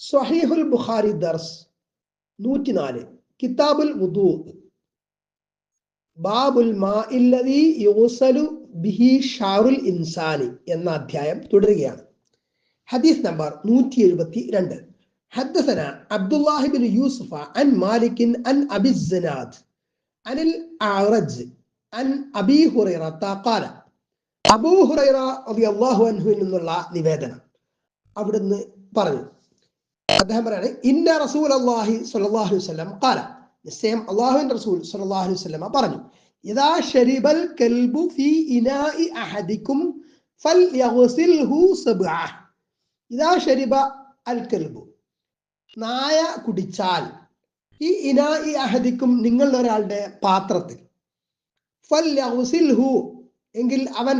സ്വഹീഹുൽ ബുഖാരി ദർസ് നൂറ്റിനാല് കിതാബുൽ വുദൂ ബാബുൽ മാ ഇല്ലദീ യൂസലു ബിഹി ഷാറുൽ ഇൻസാനി എന്ന അധ്യായം തുടരുകയാണ് ഹദീസ് നമ്പർ നൂറ്റി എഴുപത്തി രണ്ട് حدثنا عبد الله بن يوسف عن مالك عن أبي الزناد عن الأعرج عن أبي هريرة قال അബൂ ഹുറൈറ റളിയല്ലാഹു അൻഹുവിൽ നിന്നുള്ള നിവേദനം അവിടുന്ന് പറഞ്ഞു അദ്ദേഹം പറയാണ് ഇന്ന റസൂൽ അള്ളാഹി സ്വല്ലല്ലാഹു വസ്ലം കാല നിശ്ചയം അള്ളാഹുവിന്റെ റസൂൽ സ്വല്ലല്ലാഹു അലൈഹി വസല്ലം പറഞ്ഞു ഇതാ ഷരിബൽ കൽബു അഹദിക്കും സബ്അ. ഇദാ ശരിബ അൽ കൽബു നായ കുടിച്ചാൽ ഈ ഇനാഇ അഹദിക്കും നിങ്ങൾ ഒരാളുടെ പാത്രത്തിൽ. ഫൽയഗ്സിൽഹു എങ്കിൽ അവൻ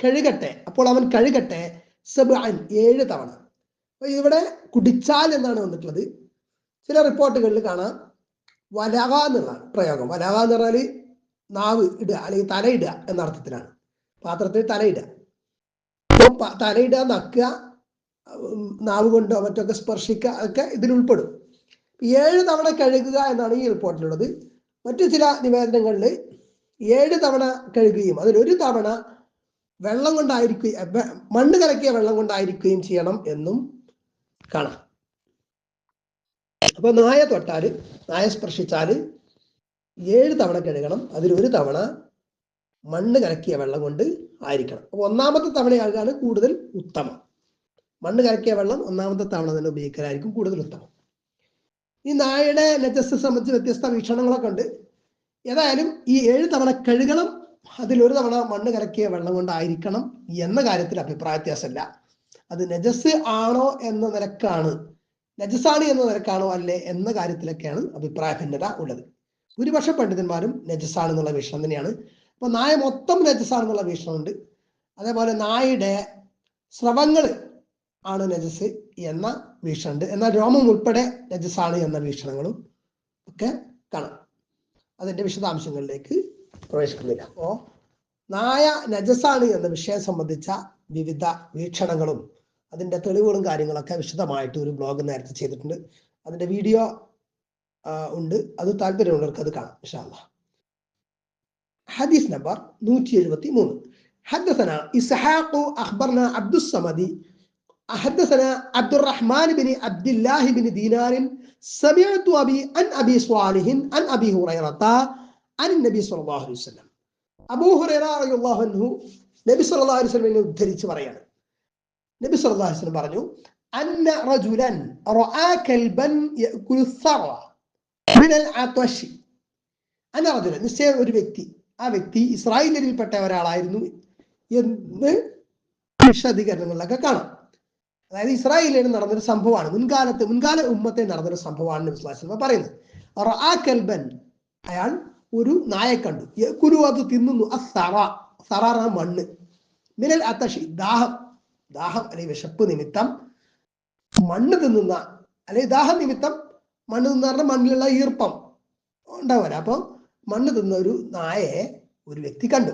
കഴുകട്ടെ അപ്പോൾ അവൻ കഴുകട്ടെ ഏഴ് തവണ. ഇവിടെ കുടിച്ചാൽ എന്നാണ് വന്നിട്ടുള്ളത്. ചില റിപ്പോർട്ടുകളിൽ കാണാം വലക എന്നുള്ള പ്രയോഗം. വലക എന്ന് പറഞ്ഞാൽ നാവ് ഇടുക അല്ലെങ്കിൽ തലയിടുക എന്ന അർത്ഥത്തിലാണ്. പാത്രത്തിൽ തലയിടുക തലയിടുക നക്കുക നാവ് കൊണ്ടോ മറ്റൊക്കെ സ്പർശിക്കുക ഒക്കെ ഇതിൽ ഉൾപ്പെടും. ഏഴ് തവണ കഴുകുക എന്നാണ് ഈ റിപ്പോർട്ടിലുള്ളത്. മറ്റു ചില നിവേദനങ്ങളിൽ ഏഴ് തവണ കഴുകുകയും ഒരു തവണ വെള്ളം കൊണ്ടായിരിക്കുകയും മണ്ണ് കലക്കിയ വെള്ളം കൊണ്ടായിരിക്കുകയും ചെയ്യണം എന്നും കാണാം. അപ്പൊ നായ തൊട്ടാൽ നായ സ്പർശിച്ചാൽ ഏഴ് തവണ കഴുകണം. അതിലൊരു തവണ മണ്ണ് കലക്കിയ വെള്ളം കൊണ്ട് ആയിരിക്കണം. അപ്പൊ ഒന്നാമത്തെ തവണയാകാണ് കൂടുതൽ ഉത്തമം. മണ്ണ് കലക്കിയ വെള്ളം ഒന്നാമത്തെ തവണ തന്നെ ഉപയോഗിക്കലായിരിക്കും കൂടുതൽ ഉത്തമം. ഈ നായയുടെ നജസ് സംബന്ധിച്ച് വ്യത്യസ്ത വീക്ഷണങ്ങളൊക്കെ ഉണ്ട്. ഏതായാലും ഈ ഏഴ് തവണ കഴുകണം അതിലൊരു തവണ മണ്ണ് കലക്കിയ വെള്ളം കൊണ്ടായിരിക്കണം എന്ന കാര്യത്തിൽ അഭിപ്രായ വ്യത്യാസമില്ല. അത് നജസ് ആണോ എന്ന നിരക്കാണ്. നജസാണ് എന്ന നിരക്കാണോ അല്ലേ എന്ന കാര്യത്തിലൊക്കെയാണ് അഭിപ്രായ ഭിന്നത ഉള്ളത്. ഭൂരിപക്ഷ പണ്ഡിതന്മാരും നജസാണ് എന്നുള്ള വീക്ഷണം തന്നെയാണ്. അപ്പൊ നായ മൊത്തം നജസാണെന്നുള്ള വീക്ഷണമുണ്ട് അതേപോലെ നായയുടെ സ്രവങ്ങൾ ആണ് നജസ് എന്ന വീക്ഷണമുണ്ട് എന്നാൽ രോമം ഉൾപ്പെടെ നജസാണ് എന്ന വീക്ഷണങ്ങളും ഒക്കെ കാണാം. അതിന്റെ വിശദാംശങ്ങളിലേക്ക് പ്രവേശിക്കുന്നില്ല. അപ്പോ നായ നജസാണ് എന്ന വിഷയം സംബന്ധിച്ച വിവിധ വീക്ഷണങ്ങളും അതിന്റെ തെളിവുകളും കാര്യങ്ങളൊക്കെ വിശദമായിട്ട് ഒരു ബ്ലോഗ് നേരത്തെ ചെയ്തിട്ടുണ്ട് അതിന്റെ വീഡിയോ ഉണ്ട് അത് താല്പര്യമുള്ളവർക്ക് അത് കാണാം ഇൻഷാല്ലാ حديث نمبر نوتي الوتيمون حدثنا إسحاق أخبرنا عبد الصمد حدثنا عبد الرحمن بن عبد الله بن دينار سمعت أبي عن أبي صالح عن أبي هريرة عن النبي صلى الله عليه وسلم أبو هريرة رضي الله عنه നബി സല്ലല്ലാഹു അലൈഹി വസല്ലം ഉദ്ധരിച്ച് പറയാണ് നബി സല്ലാസ്ലം പറഞ്ഞു അന്ന റജുലൻ കൽബൻ അന്ന റജുലൻ നിശ്ചയം ഒരു വ്യക്തി ആ വ്യക്തി ഇസ്രായേലിൽപ്പെട്ട ഒരാളായിരുന്നു എന്ന് വിശദീകരണങ്ങളിലൊക്കെ കാണാം. അതായത് ഇസ്രായേലിൽ നടന്നൊരു സംഭവമാണ് മുൻകാലത്ത് മുൻകാല ഉമ്മത്തെ നടന്നൊരു സംഭവമാണ് നബി സ്വലാസ്ലമ പറയുന്നത്. കൽബൻ അയാൾ ഒരു നായ കണ്ടു. കുരു അത് തിന്നുന്നു അ സറ സറ മണ്ണ്. മിനൽ അത്തഷി ദാഹം. ദാഹം അല്ലെങ്കിൽ വിശപ്പ് നിമിത്തം മണ്ണ് തിന്നുന്ന അല്ലെങ്കിൽ ദാഹം നിമിത്തം മണ്ണ് തിന്ന പറഞ്ഞാൽ മണ്ണിലുള്ള ഈർപ്പം ഉണ്ടാവില്ല അപ്പൊ മണ്ണ് തിന്ന ഒരു നായയെ ഒരു വ്യക്തി കണ്ടു.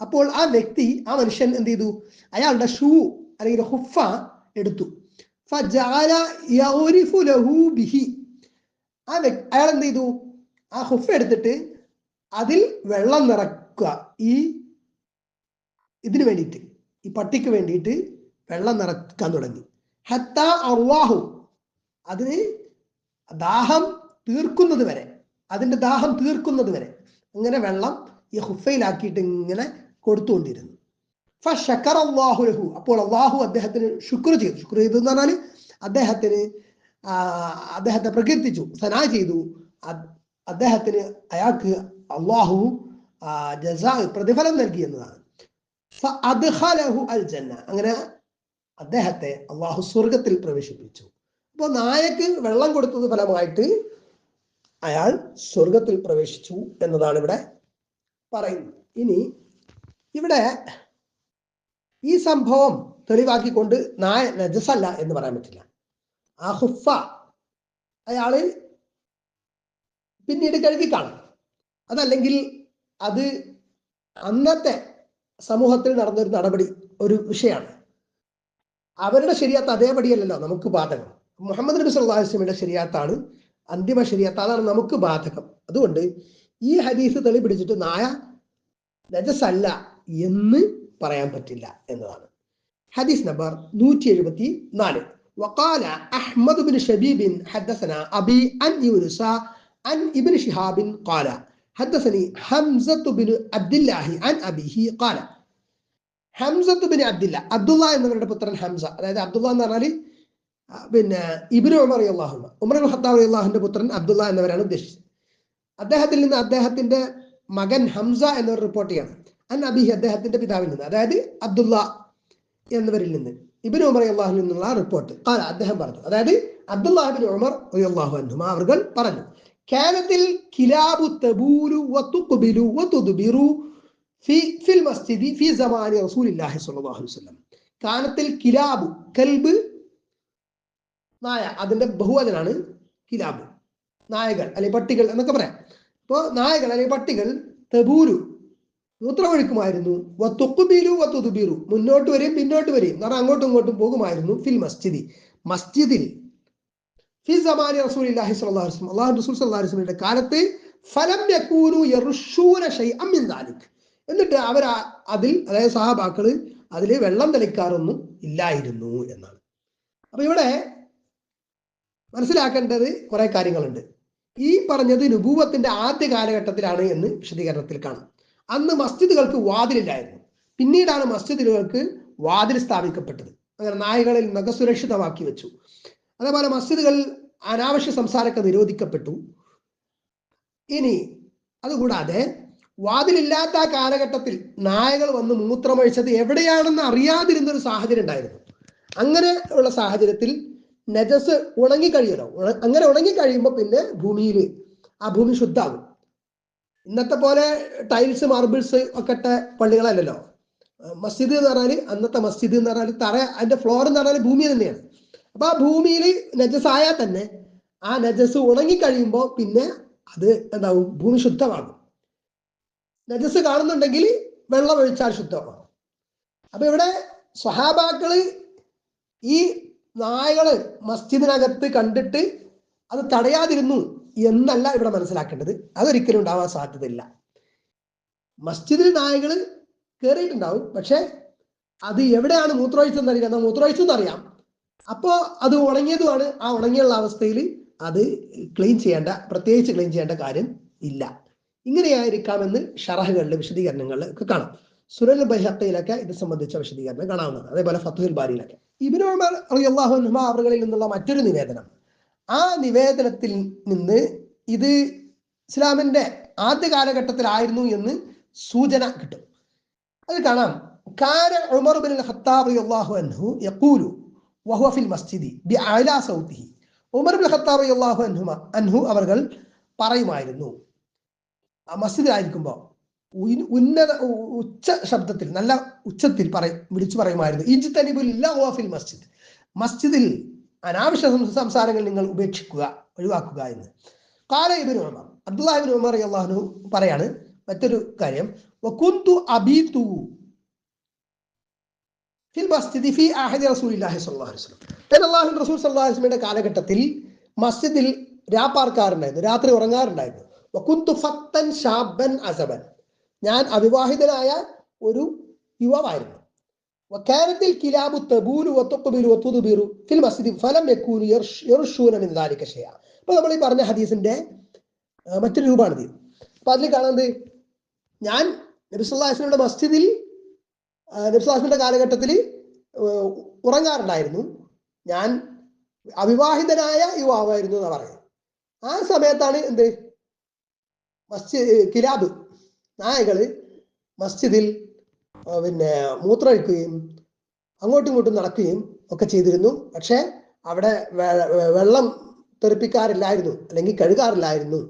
അപ്പോൾ ആ വ്യക്തി ആ മനുഷ്യൻ എന്ത് ചെയ്തു? അയാളുടെ ഷൂ അല്ലെങ്കിൽ ഹുഫ എടുത്തു. ആ അയാൾ എന്ത് ചെയ്തു? ആ ഹുഫ എടുത്തിട്ട് അതിൽ വെള്ളം നിറക്കുക. ഈ ഇതിന് വേണ്ടിയിട്ട് ഈ പട്ടിക്ക് വേണ്ടിയിട്ട് വെള്ളം നിറക്കാൻ തുടങ്ങി. ഹത്ത അർവാഹു. അതിന് ദാഹം തീർക്കുന്നത് വരെ അതിന്റെ ദാഹം തീർക്കുന്നത് വരെ അങ്ങനെ വെള്ളം ഈ ഹുഫയിലാക്കിയിട്ട് ഇങ്ങനെ കൊടുത്തുകൊണ്ടിരുന്നു. ഫഷക്കർ അള്ളാഹു ലഹു. അപ്പോൾ അള്ളാഹു അദ്ദേഹത്തിന് ശുക്ർ ചെയ്തു. ശുക്ർ ചെയ്തു എന്ന് പറഞ്ഞാൽ അദ്ദേഹത്തിന് അദ്ദേഹത്തെ പ്രകീർത്തിച്ചു. സനാ ചെയ്തു. അദ്ദേഹത്തിന് അയാൾക്ക് അള്ളാഹു ജസാ പ്രതിഫലം നൽകി എന്നതാണ്. അങ്ങനെ അദ്ദേഹത്തെ അള്ളാഹു സ്വർഗത്തിൽ പ്രവേശിപ്പിച്ചു. അപ്പോൾ നായക്ക് വെള്ളം കൊടുത്തത് ഫലമായിട്ട് അയാൾ സ്വർഗത്തിൽ പ്രവേശിച്ചു എന്നതാണ് ഇവിടെ പറയുന്നത്. ഇനി ഇവിടെ ഈ സംഭവം തെളിവാക്കിക്കൊണ്ട് നായ നജസല്ല എന്ന് പറയാൻ പറ്റില്ല. ആ ഹുഫ അയാൾ പിന്നീട് കഴുകി കാണും അതല്ലെങ്കിൽ അത് അന്നത്തെ സമൂഹത്തിൽ നടന്നൊരു നടപടി ഒരു വിഷയമാണ് അവരുടെ ശരിയാത്ത് അതേപടിയല്ലല്ലോ നമുക്ക് ബാധകം മുഹമ്മദ് നബി സല്ലല്ലാഹു അലൈഹി വസല്ലമയുടെ ശരിയാത്താണ് അന്തിമ ശരിയാത്ത് അതാണ് നമുക്ക് ബാധകം അതുകൊണ്ട് ഈ ഹദീസ് തെളി പിടിച്ചിട്ട് നായ നജസല്ല എന്ന് പറയാൻ പറ്റില്ല എന്നതാണ് ഹദീസ് നമ്പർ നൂറ്റി എഴുപത്തി നാല് وقال أحمد بن شبيب حدثنا أبي عن يونس عن ابن شهاب قال حدثني حمزة بن عبد الله عن أبيه قال ഹംസത്ത് ബിൻ അബ്ദില്ല അബ്ദുള്ള എന്നവരുടെ പുത്രൻ ഹംസ അതായത് അബ്ദുള്ള എന്ന് പറഞ്ഞാൽ ആ, പിന്നെ ഇബിന് ഉമർ അള്ളാഹു ഉമർ അൽ ഖത്താബ് അള്ളാഹുന്റെ പുത്രൻ അബ്ദുള്ള എന്നവരാണ് ഉദ്ദേശിച്ചത് അദ്ദേഹത്തിൽ നിന്ന് അദ്ദേഹത്തിന്റെ മകൻ ഹംസ എന്നവർ റിപ്പോർട്ട് ചെയ്യണം അൻ അബിഹി അദ്ദേഹത്തിന്റെ പിതാവിൽ നിന്ന് അതായത് അബ്ദുള്ള എന്നവരിൽ നിന്ന് ഇബിൻ ഉമർ അള്ളാഹു നിന്നുള്ള റിപ്പോർട്ട് കാല അദ്ദേഹം പറഞ്ഞു അതായത് അബ്ദുല്ലാഹിബിൻ ഉമർ അള്ളാഹു അൻഹുമ അവർ പറഞ്ഞു കാനത്തിൽ കിലാബു തബൂലു വത്തുക്കുബിലു വതുദ്ബിറു ഫി ഫിൽ മസ്ജിദി ഫി സമാനി റസൂലില്ലാഹി സ്വല്ലല്ലാഹു അലൈഹി വസല്ലം. കാനത്തിൽ കിലാബു കൽബ് നായ അതിന്റെ ബഹുവചനാണ് കിലാബു. നായകൾ അല്ലെങ്കിൽ പട്ടികൾ എന്നൊക്കെ പറയാം. അപ്പോൾ നായകൾ അല്ലെങ്കിൽ പട്ടികൾ തബൂരു മൂത്രമൊഴുക്കുമായിരുന്നു വത്തുക്കുബിലു വത്തുതുബീറു മുന്നോട്ട് വരെയും പിന്നോട്ട് വരെയും അങ്ങോട്ടും ഇങ്ങോട്ടും പോകുമായിരുന്നു ഫിൽ മസ്ജിദി. മസ്ജിദിൽ ഫി റസൂൽ കാലത്ത് ഫലം എന്നിട്ട് അവർ അതിൽ അതായത് സഹാബാക്കൾ അതിൽ വെള്ളം തെളിക്കാറൊന്നും ഇല്ലായിരുന്നു എന്നാണ്. അപ്പൊ ഇവിടെ മനസ്സിലാക്കേണ്ടത് കുറെ കാര്യങ്ങളുണ്ട്. ഈ പറഞ്ഞത് നുഭൂവത്തിന്റെ ആദ്യ കാലഘട്ടത്തിലാണ് എന്ന് വിശദീകരണത്തിൽ കാണാം. അന്ന് മസ്ജിദുകൾക്ക് വാതിലില്ലായിരുന്നു. പിന്നീടാണ് മസ്ജിദുകൾക്ക് വാതിൽ സ്ഥാപിക്കപ്പെട്ടത്. അങ്ങനെ നായകളിൽ നിന്നൊക്കെ സുരക്ഷിതമാക്കി വെച്ചു. അതേപോലെ മസ്ജിദുകളിൽ അനാവശ്യ സംസാരമൊക്കെ നിരോധിക്കപ്പെട്ടു. ഇനി അതുകൂടാതെ വാതിലില്ലാത്ത ആ കാലഘട്ടത്തിൽ നായകൾ വന്ന് മൂത്രമൊഴിച്ചത് എവിടെയാണെന്ന് അറിയാതിരുന്ന ഒരു സാഹചര്യം ഉണ്ടായിരുന്നു. അങ്ങനെ ഉള്ള സാഹചര്യത്തിൽ നജസ് ഉണങ്ങി ഉണ- അങ്ങനെ ഉണങ്ങിക്കഴിയുമ്പോൾ പിന്നെ ഭൂമിയിൽ ആ ഭൂമി ശുദ്ധാകും. ഇന്നത്തെ പോലെ ടൈൽസ് മാർബിൾസ് ഒക്കെ ഇട്ട പള്ളികളല്ലല്ലോ. മസ്ജിദ് എന്ന് പറഞ്ഞാൽ അന്നത്തെ മസ്ജിദ് എന്ന് പറഞ്ഞാൽ തറ അതിന്റെ ഫ്ലോർ എന്ന് പറഞ്ഞാൽ ഭൂമി തന്നെയാണ്. അപ്പൊ ആ ഭൂമിയിൽ നജസായാൽ തന്നെ ആ നജസ് ഉണങ്ങിക്കഴിയുമ്പോൾ പിന്നെ അത് എന്താവും? ഭൂമി ശുദ്ധമാകും. നജസ് കാണുന്നുണ്ടെങ്കിൽ വെള്ളം ഒഴിച്ചാൽ ശുദ്ധമാകും. അപ്പൊ ഇവിടെ സ്വഹാബാക്കൾ ഈ നായകൾ മസ്ജിദിനകത്ത് കണ്ടിട്ട് അത് തടയാതിരുന്നു എന്നല്ല ഇവിടെ മനസ്സിലാക്കേണ്ടത്. അതൊരിക്കലും ഉണ്ടാവാൻ സാധ്യതയില്ല. മസ്ജിദിൽ നായകൾ കയറിയിട്ടുണ്ടാവും പക്ഷെ അത് എവിടെയാണ് മൂത്രമൊഴിച്ചെന്ന് അറിയാം എന്നാൽ മൂത്രമൊഴിച്ചെന്ന് അപ്പോ അത് ഉണങ്ങിയതുമാണ്. ആ ഉണങ്ങിയുള്ള അവസ്ഥയിൽ അത് ക്ലീൻ ചെയ്യേണ്ട പ്രത്യേകിച്ച് ക്ലീൻ ചെയ്യേണ്ട കാര്യം ഇല്ല. ഇങ്ങനെയായിരിക്കാമെന്ന് ഷറഹുകളിലെ വിശദീകരണങ്ങളിൽ ഒക്കെ കാണാം. സുരൽ ബഹത്തയിലൊക്കെ ഇത് സംബന്ധിച്ച വിശദീകരണം കാണാവുന്നതാണ്. അതേപോലെ ഫത്തുൽ ബാരിയിലൊക്കെ. ഇബിനു ഉമർ അൻഹു അവറുകളിൽ നിന്നുള്ള മറ്റൊരു നിവേദനം. ആ നിവേദനത്തിൽ നിന്ന് ഇത് ഇസ്ലാമിന്റെ ആദ്യ കാലഘട്ടത്തിലായിരുന്നു എന്ന് സൂചന കിട്ടും. അത് കാണാം. കാര ഉമർ ബിൻ ഖത്താബ് റളിയല്ലാഹു അൻഹു യഖൂലു ഉമർ അൻഹു അവർകൾ പറയുമായിരുന്നു ഉയ്- ഉന്നത ഉച്ച ശബ്ദത്തിൽ നല്ല ഉച്ചത്തിൽ പറയും വിളിച്ചു പറയുമായിരുന്നു ഇജ്തനിബുൽ ലഗ്വ ഫിൽ മസ്ജിദ്. മസ്ജിദിൽ അനാവശ്യ സംസാരങ്ങൾ നിങ്ങൾ ഉപേക്ഷിക്കുക ഒഴിവാക്കുക എന്ന്. കാല ഇബിൻ ഉമർ അബ്ദുല്ലാഹിബിൻ ഉമർ അള്ളാഹു പറയാണ് മറ്റൊരു കാര്യം അബീതു ഫിൽ മസ്ജിദി ഫി അഹദി റസൂലില്ലാഹി സ്വല്ലല്ലാഹു അലൈഹി വസല്ലം. ഞാൻ അല്ലാഹു റസൂൽ സ്വല്ലല്ലാഹു അലൈഹി വസല്ലമയുടെ കാലഘട്ടത്തിൽ മസ്ജിദിൽ രാപ്പാർക്കാറുണ്ടായിരുന്നു രാത്രി ഉറങ്ങാറുണ്ടായിരുന്നു. വകുന്തു ഫത്തൻ ഷാബൻ അസബൻ. ഞാൻ അവിവാഹിതനായ ഒരു യുവാവായിരുന്നു. വക്കാനത്തിൽ കിലാബു തബൂലു വത്തുഖ്ബിലു വത്തുദ്ബിറു ഫിൽ മസ്ജിദി ഫലം യർഷ് യർഷൂന മിൻ ദാലിക ഷൈഅ. അപ്പോൾ നമ്മൾ ഈ പറഞ്ഞ ഹദീസിന്റെ മറ്റൊരു രൂപമാണിത് അപ്പൊ അതിൽ കാണുന്നത് ഞാൻ നബി സല്ലല്ലാഹു അലൈഹി വസല്ലമയുടെ മസ്ജിദിൽ ആ, നബി സല്ലല്ലാഹു അലൈഹി വസല്ലമയുടെ കാലഘട്ടത്തിൽ ഉറങ്ങാറുണ്ടായിരുന്നു. ഞാൻ അവിവാഹിതനായ യുവാവായിരുന്നു എന്നാ പറയുന്നത്. ആ സമയത്താണ് എന്ത്? മസ്ജിദ് കിലാബ്. നായകൾ മസ്ജിദിൽ പിന്നെ മൂത്രമൊഴിക്കുകയും അങ്ങോട്ടും ഇങ്ങോട്ടും നടക്കുകയും ഒക്കെ ചെയ്തിരുന്നു. പക്ഷെ അവിടെ വെള്ളം തെറിപ്പിക്കാറില്ലായിരുന്നു അല്ലെങ്കിൽ കഴുകാറില്ലായിരുന്നു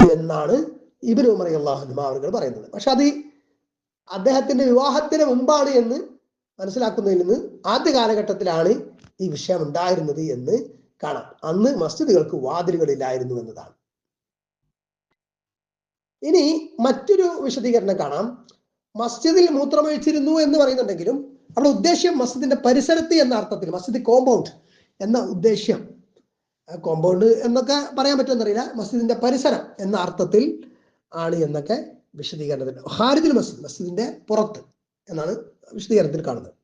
എന്നാണ് ഇബിൻ ഉമർ അവർ പറയുന്നത്. പക്ഷെ അത് അദ്ദേഹത്തിന്റെ വിവാഹത്തിന് മുമ്പാണ് എന്ന് മനസ്സിലാക്കുന്നതിൽ നിന്ന് ആദ്യ കാലഘട്ടത്തിലാണ് ഈ വിഷയം ഉണ്ടായിരുന്നത് എന്ന് കാണാം. അന്ന് മസ്ജിദുകൾക്ക് വാതിലുകളില്ലായിരുന്നു എന്നതാണ്. ഇനി മറ്റൊരു വിശദീകരണം കാണാം. മസ്ജിദിൽ മൂത്രമൊഴിച്ചിരുന്നു എന്ന് പറയുന്നുണ്ടെങ്കിലും അവിടെ ഉദ്ദേശ്യം മസ്ജിദിന്റെ പരിസരത്ത് എന്ന അർത്ഥത്തിൽ മസ്ജിദ് കോമ്പൗണ്ട് എന്ന ഉദ്ദേശ്യം. കോമ്പൗണ്ട് എന്നൊക്കെ പറയാൻ പറ്റുമെന്നറിയില്ല മസ്ജിദിന്റെ പരിസരം എന്ന അർത്ഥത്തിൽ ആണ് എന്നൊക്കെ വിശദീകരണത്തിൽ ഹാരിദിൽ മസ്ജിദ് മസ്ജിദിന്റെ പുറത്ത് എന്നാണ് വിശദീകരണത്തിൽ കാണുന്നത്.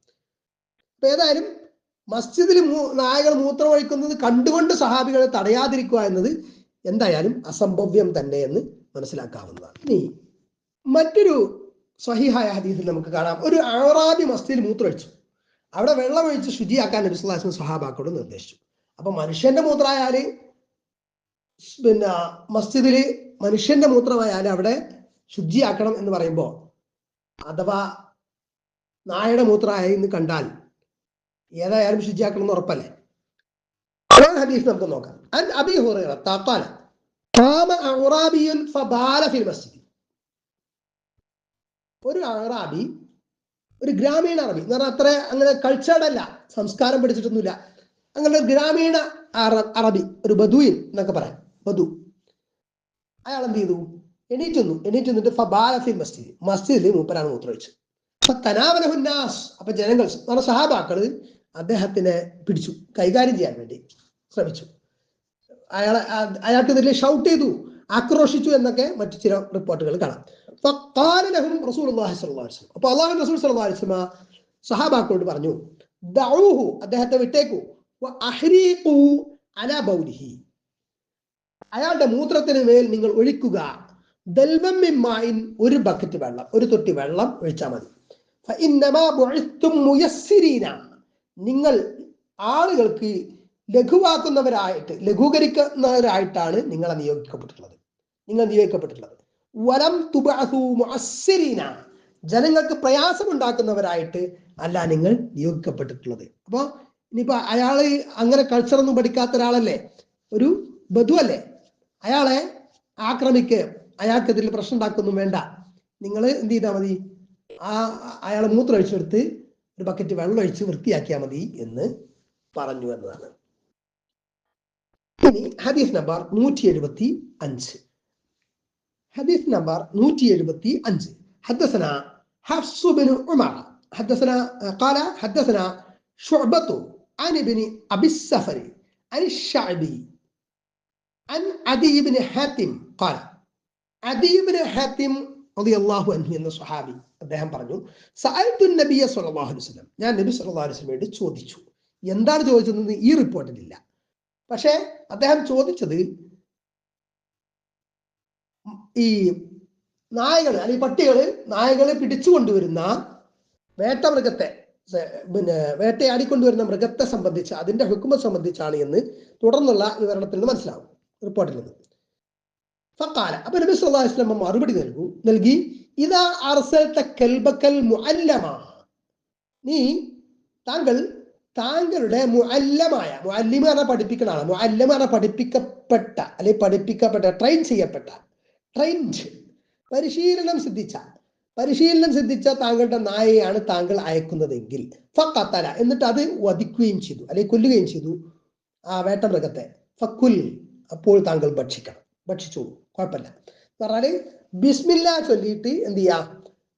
അപ്പൊ ഏതായാലും മസ്ജിദിൽ നായകൾ മൂത്രമൊഴിക്കുന്നത് കണ്ടുകൊണ്ട് സഹാബികളെ തടയാതിരിക്കുക എന്നത് എന്തായാലും അസംഭവ്യം തന്നെ എന്ന് മനസ്സിലാക്കാവുന്നതാണ്. ഇനി മറ്റൊരു സ്വഹീഹായ ഹദീസിൽ നമുക്ക് കാണാം. ഒരു അഴറാബി മസ്ജിദിൽ മൂത്രമൊഴിച്ചു. അവിടെ വെള്ളമൊഴിച്ച് ശുചിയാക്കാൻ നബി വസല്ലം സഹാബാക്കളോട് നിർദ്ദേശിച്ചു. അപ്പൊ മനുഷ്യന്റെ മൂത്രമായാൽ പിന്നെ മസ്ജിദിൽ മനുഷ്യന്റെ മൂത്രമായാലും അവിടെ ശുചിയാക്കണം എന്ന് പറയുമ്പോൾ അഥവാ നായയുടെ മൂത്രമായി എന്ന് കണ്ടാൽ ഏതായാലും ശുചിയാക്കണം എന്ന് ഉറപ്പല്ലേ? ഹദീസ് നമുക്ക് നോക്കാം. അൻ അബി ഹുറൈറ ഫബാല ഫിൽ മസ്ജിദ്. ഒരു അറാബി ഒരു ഗ്രാമീണ അറബി എന്ന് പറഞ്ഞാൽ അത്ര അങ്ങനെ കൾച്ചേർഡ് അല്ല സംസ്കാരം പഠിച്ചിട്ടൊന്നുമില്ല. അങ്ങനെ ഒരു ഗ്രാമീണ അറബി ഒരു ബദുവിൻ എന്നൊക്കെ പറയാം. ബദു. അയാൾ എന്ത് ചെയ്തു? എണീറ്റ് വന്നു എണീറ്റ് വന്നിട്ട് ഫബാലഫി മസ്ജിദ്. മസ്ജിദിൽ മൂപ്പരാണ് മൂത്രമൊഴിച്ചു അപ്പൊ തനാവനഹുന്നാസ് അപ്പൊ ജനങ്ങൾ നമ്മുടെ സഹാബാക്കൾ അദ്ദേഹത്തിനെ പിടിച്ചു. കൈകാര്യം ചെയ്യാൻ വേണ്ടി ശ്രമിച്ചു. അയാളെ അയാൾക്ക് അയാൾക്കെതിരെ ഷൗട്ട് ചെയ്തു. ആക്രോശിച്ചു എന്നൊക്കെ മറ്റു ചില റിപ്പോർട്ടുകൾ കാണാം. അപ്പൊ അള്ളാഹു റസൂൽ അലൈഹി സഹാബാക്കളോട് പറഞ്ഞു ദഊഹു അദ്ദേഹത്തെ വിട്ടേക്കൂ. അഹ്രീഖു ബൗലിഹി. അയാളുടെ മൂത്രത്തിന് മേൽ നിങ്ങൾ ഒഴിക്കുക. ദൽവം മിൻ മാഇൻ ഒരു ബക്കറ്റ് വെള്ളം ഒരു തൊട്ടി വെള്ളം ഒഴിച്ചാൽ മതി. നിങ്ങൾ ആളുകൾക്ക് ലഘുവാക്കുന്നവരായിട്ട് ലഘൂകരിക്കുന്നവരായിട്ടാണ് നിങ്ങളെ നിയോഗിക്കപ്പെട്ടിട്ടുള്ളത്. നിങ്ങൾ നിയോഗിക്കപ്പെട്ടിട്ടുള്ളത്. വലം ജനങ്ങൾക്ക് പ്രയാസമുണ്ടാക്കുന്നവരായിട്ട് അല്ല നിങ്ങൾ നിയോഗിക്കപ്പെട്ടിട്ടുള്ളത്. അപ്പോൾ ഇനിയിപ്പോ അയാൾ അങ്ങനെ കൾച്ചർ ഒന്നും പഠിക്കാത്ത ഒരാളല്ലേ? ഒരു ബധു അല്ലേ അയാളെ ആക്രമിക്ക് അയാൾക്കെതിരെ പ്രശ്നം ഉണ്ടാക്കൊന്നും വേണ്ട നിങ്ങൾ എന്ത് ചെയ്താൽ മതി ആ അയാളെ മൂത്രം ഒഴിച്ചെടുത്ത് ഒരു ബക്കറ്റ് വെള്ളം ഒഴിച്ച് വൃത്തിയാക്കിയാൽ മതി എന്ന് പറഞ്ഞു എന്നതാണ് ഇനി ഹദീസ് നമ്പർ നൂറ്റി എഴുപത്തി അഞ്ച് ഹദീസ് നമ്പർ നൂറ്റി എഴുപത്തി അഞ്ച് حدثنا حفص بن عمر حدثنا قال حدثنا شعبة عن ابن أبي السفر عن الشعبي عن عدي بن حاتم قال എന്ന സുഹാബി അദ്ദേഹം പറഞ്ഞു നബിയ സല്ലല്ലാഹു അലൈഹി വസല്ലം. ഞാൻ നബി സല്ലല്ലാഹു അലൈഹി ചോദിച്ചു. എന്താണ് ചോദിച്ചതെന്ന് ഈ റിപ്പോർട്ടിലില്ല പക്ഷേ അദ്ദേഹം ചോദിച്ചത് ഈ നായകൾ അല്ലെങ്കിൽ പട്ടികൾ നായകളെ പിടിച്ചു കൊണ്ടുവരുന്ന വേട്ട മൃഗത്തെ പിന്നെ വേട്ടയാടിക്കൊണ്ടുവരുന്ന മൃഗത്തെ സംബന്ധിച്ച് അതിന്റെ ഹുക്കുമ സംബന്ധിച്ചാണ് എന്ന് തുടർന്നുള്ള വിവരണത്തിൽ നിന്ന് മനസ്സിലാവും റിപ്പോർട്ടിൽ നിന്ന്. ഫക്കാല അപ്പൊ നബി സല്ലല്ലാഹു അലൈഹി വസല്ലം മറുപടി നൽകു. നൽകി ഇതാ അർസൽത കൽബക്കൽ നീ താങ്കൾ താങ്കളുടെ മുഅല്ലമായ മുഅല്ലിമ എന്ന പഠിപ്പിക്കുന്ന ആളാണ്. മുഅല്ലമ എന്ന പഠിപ്പിക്കപ്പെട്ട അല്ലെങ്കിൽ പഠിപ്പിക്കപ്പെട്ട ട്രെയിൻ ചെയ്യപ്പെട്ട ട്രെയിൻഡ് പരിശീലനം സിദ്ധിച്ച പരിശീലനം സിദ്ധിച്ച താങ്കളുടെ നായയാണ് താങ്കൾ അയക്കുന്നതെങ്കിൽ ഫക്കത്തല എന്നിട്ട് അത് വധിക്കുകയും ചെയ്തു അല്ലെങ്കിൽ കൊല്ലുകയും ചെയ്തു ആ വേട്ടമൃഗത്തെ. ഫക്കുൽ അപ്പോൾ താങ്കൾ ഭക്ഷിക്കണം. ഭക്ഷിച്ചോളൂ കുഴപ്പമില്ല. എന്ന് പറഞ്ഞാൽ ബിസ്മില്ല ചൊല്ലിയിട്ട് എന്ത് ചെയ്യാ?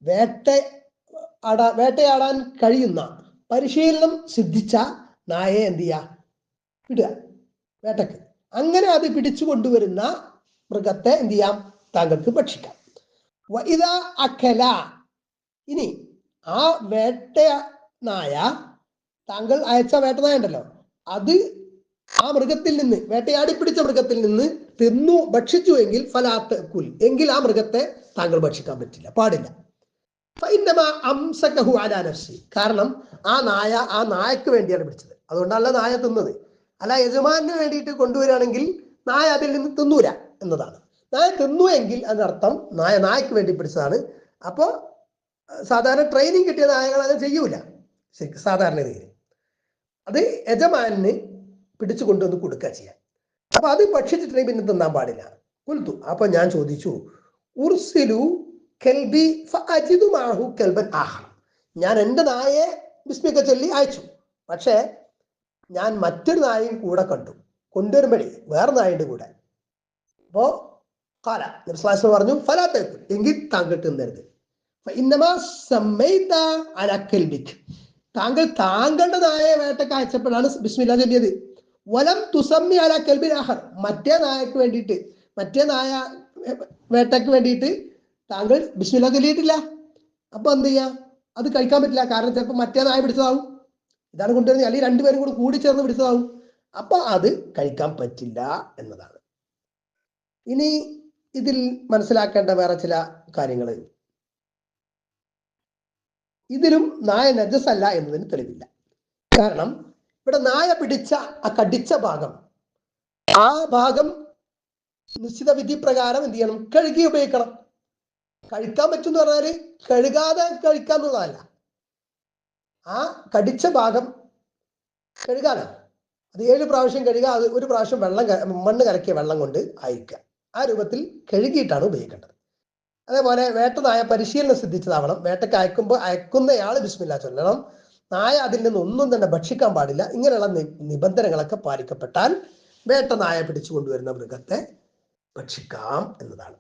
വേട്ട ആടാ വേട്ടയാടാൻ കഴിയുന്ന പരിശീലനം സിദ്ധിച്ച നായയെ എന്ത് ചെയ്യാ? വിടുക. വേട്ടക്ക്. അങ്ങനെ അത് പിടിച്ചു കൊണ്ടുവരുന്ന മൃഗത്തെ എന്ത് ചെയ്യാം? താങ്കൾക്ക് ഭക്ഷിക്കാം. വ ഇതാ അക്കല ഇനി ആ വേട്ട നായ താങ്കൾ അയച്ച വേട്ട നായ ഉണ്ടല്ലോ അത് ആ മൃഗത്തിൽ നിന്ന് വേട്ടയാടി പിടിച്ച മൃഗത്തിൽ നിന്ന് തിന്നു ഭക്ഷിച്ചു എങ്കിൽ ഫലാത്ത് കുൽ എങ്കിൽ ആ മൃഗത്തെ താങ്കൾ ഭക്ഷിക്കാൻ പറ്റില്ല. പാടില്ല. അലാ നഫ്സി. കാരണം ആ നായ ആ നായക്ക് വേണ്ടിയാണ് പിടിച്ചത്. അതുകൊണ്ടല്ല നായ തിന്നത്. അല്ല യജമാനു വേണ്ടിയിട്ട് കൊണ്ടുവരികയാണെങ്കിൽ നായ അതിൽ നിന്ന് തിന്നൂല എന്നതാണ്. നായ തിന്നു എങ്കിൽ അതിനർത്ഥം നായ നായക്ക് വേണ്ടി പിടിച്ചതാണ്. അപ്പോ സാധാരണ ട്രെയിനിങ് കിട്ടിയ നായകൾ അത് ചെയ്യൂല. സാധാരണ രീതിയിൽ. അത് യജമാനന് പിടിച്ചു കൊണ്ടുവന്ന് കൊടുക്കുക ചെയ്യാം. അപ്പൊ അത് ഭക്ഷിച്ചിട്ടുണ്ടെങ്കിൽ പിന്നെ തിന്നാൻ പാടില്ല. കുൽത്തു അപ്പൊ ഞാൻ ചോദിച്ചു ഉർസിലു കെൽബി മഅഹു കെൽബൻ ആഹർ. ഞാൻ എന്റെ നായയെ ബിസ്മിക്ക ചൊല്ലി അയച്ചു. പക്ഷേ ഞാൻ മറ്റൊരു നായയും കൂടെ കണ്ടു. കൊണ്ടുവരുമ്പോഴേ വേറെ നായയുടെ കൂടെ. അപ്പോ കാല. നിർസ്ലാസം പറഞ്ഞു ഫലാത്തേക്കു എങ്കിൽ താങ്കൾ തിന്നരുത്. താങ്കൾ താങ്കളുടെ നായ വേട്ടക്ക് അയച്ചപ്പോഴാണ് ബിസ്മില്ല ചൊല്ലിയത്. വലം തുസമ്മി അല കെൽബിൻ ആഹർ. മറ്റേ നായക്ക് വേണ്ടിയിട്ട് മറ്റേ നായ വേട്ടയ്ക്ക് വേണ്ടിയിട്ട് താങ്കൾ ബിസ്മില്ല ചൊല്ലിയിട്ടില്ല. അപ്പൊ എന്ത് ചെയ്യാ? അത് കഴിക്കാൻ പറ്റില്ല. കാരണം ചിലപ്പോൾ മറ്റേ നായ പിടിച്ചതാവും. ഇതാണ് കൊണ്ടുവരുന്നത്. അല്ലെങ്കിൽ രണ്ടുപേരും കൂടി കൂടി ചേർന്ന് പിടിച്ചതാവും. അപ്പൊ അത് കഴിക്കാൻ പറ്റില്ല എന്നതാണ്. ഇനി ഇതിൽ മനസ്സിലാക്കേണ്ട വേറെ ചില കാര്യങ്ങൾ ഇതിലും നായ നജസ് അല്ല എന്നതിന് തെളിവില്ല. കാരണം ഇവിടെ നായ പിടിച്ച ആ കടിച്ച ഭാഗം. ആ ഭാഗം നിശ്ചിത വിധി പ്രകാരം എന്ത് ചെയ്യണം? കഴുകി ഉപയോഗിക്കണം. കഴിക്കാൻ പറ്റും എന്ന് പറഞ്ഞാൽ കഴുകാതെ കഴിക്കാന്നുള്ളതല്ല ആ കടിച്ച ഭാഗം കഴുകാനാണ് അത് ഏഴ് പ്രാവശ്യം കഴുകുക അത് ഒരു പ്രാവശ്യം വെള്ളം മണ്ണ് കലക്കിയ വെള്ളം കൊണ്ട് അയക്കുക ആ രൂപത്തിൽ കഴുകിയിട്ടാണ് ഉപയോഗിക്കേണ്ടത്. അതേപോലെ വേട്ടനായ പരിശീലനം സിദ്ധിച്ചതാവണം. വേട്ടയ്ക്ക് അയക്കുമ്പോൾ അയക്കുന്നയാൾ ബിസ്മില്ല ചൊല്ലണം. നായ അതിൽ നിന്ന് ഒന്നും തന്നെ ഭക്ഷിക്കാൻ പാടില്ല. ഇങ്ങനെയുള്ള നിബന്ധനകളൊക്കെ പാലിക്കപ്പെട്ടാൽ വേട്ട നായ പിടിച്ചു കൊണ്ടുവരുന്ന മൃഗത്തെ ഭക്ഷിക്കാം എന്നതാണ്.